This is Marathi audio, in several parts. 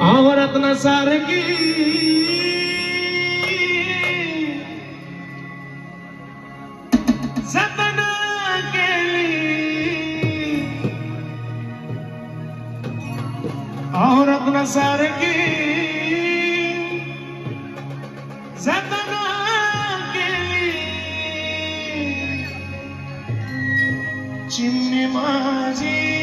आवरत न सारखी. जतन केली. आवरत न जतन केली. चिमणी माझी.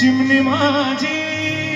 चिमणी माझी.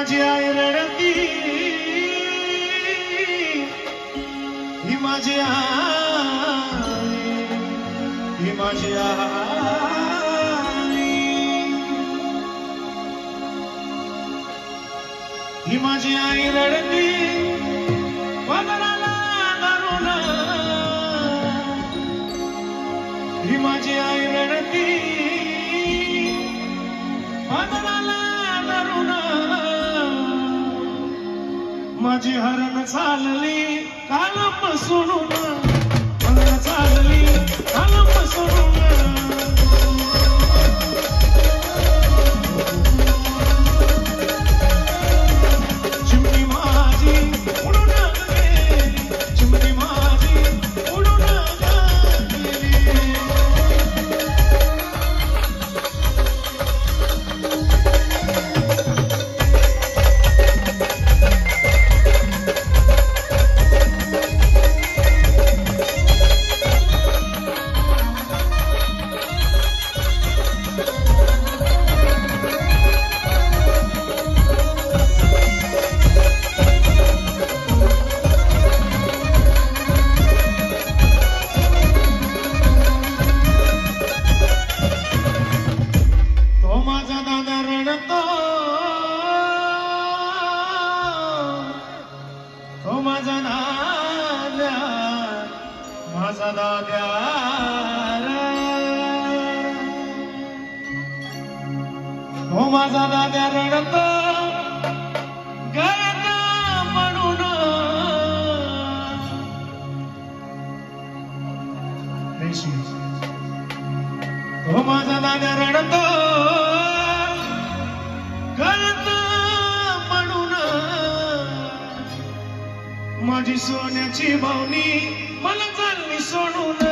माझी आई रडती. ही माझी आई ही माझी आई. ही माझी आई रडती. पदराला धरून ही माझी आई माझी हरण चालली कालम सोडून. हरण चालली कालम सोडून. तो माझा दादा माझा दाद्या तो माझा दाद्या रडतो माझी सोन्याची भावनी मला चालली सोडून